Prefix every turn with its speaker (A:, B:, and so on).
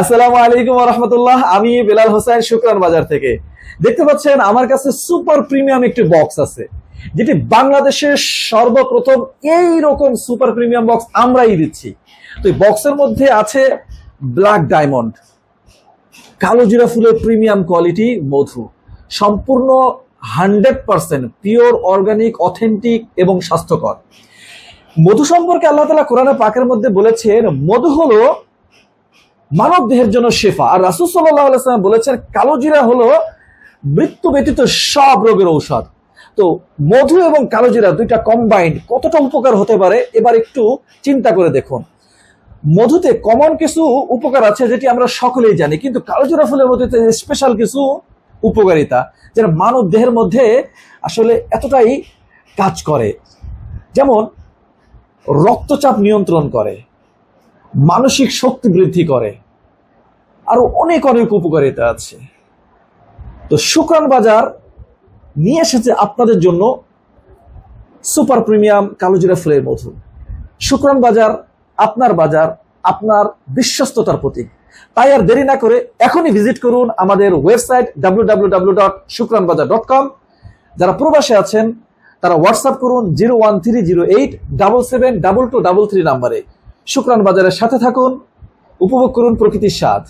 A: আসসালামু আলাইকুম রহমতুল্লাহ। আমি বেলাল হোসেন, শুক্রান বাজার থেকে। দেখতে পাচ্ছেন, আমার কাছে সুপার প্রিমিয়াম একটি বক্স আছে, যেটি বাংলাদেশের সর্বপ্রথম এই রকম সুপার প্রিমিয়াম বক্স আমরাই দিচ্ছি। তো এই বক্সের মধ্যে আছে ব্ল্যাক ডায়মন্ড। কালো জিরা ফুলের প্রিমিয়াম কোয়ালিটি মধু। সম্পূর্ণ hundred percent pure, organic, authentic এবং স্বাস্থ্যকর। মধু সম্পর্কে আল্লাহ তালা কোরআনে পাকের মধ্যে বলেছেন, মধু হলো মানব দেহের জন্য শেফা। আর রাসুল সাল্লাম বলেছেন, কালো জিরা হলো মৃত্যু ব্যতীত সব রোগের ঔষধ। তো মধু এবং কালো জিরা দুইটা কম্বাইন্ড কতটা উপকার হতে পারে, এবার একটু চিন্তা করে দেখুন। মধুতে কমন কিছু উপকার আছে যেটি আমরা সকলেই জানি, কিন্তু কালো জিরা ফুলের মধ্যে স্পেশাল কিছু উপকারিতা, যেটা মানব দেহের মধ্যে আসলে এতটাই কাজ করে। যেমন, রক্তচাপ নিয়ন্ত্রণ করে, মানসিক শক্তি বৃদ্ধি করে আরও অনেক অনেক উপকারিতা আছে। তো শুক্রান বাজার নিয়ে এসেছে আপনাদের জন্য সুপার প্রিমিয়াম কালোজিরা ফুলের মধু। শুক্রান বাজার, আপনার বাজার, আপনার বিশ্বস্ততার প্রতীক। তাই আর দেরি না করে এখনই ভিজিট করুন আমাদের ওয়েবসাইট ডাব্লিউ যারা প্রবাসে আছেন, তারা হোয়াটসঅ্যাপ করুন zero one three zero eight double seven double two double three নাম্বারে। শুক্রান বাজারের সাথে থাকুন, উপভোগ করুন প্রকৃতির স্বাদ।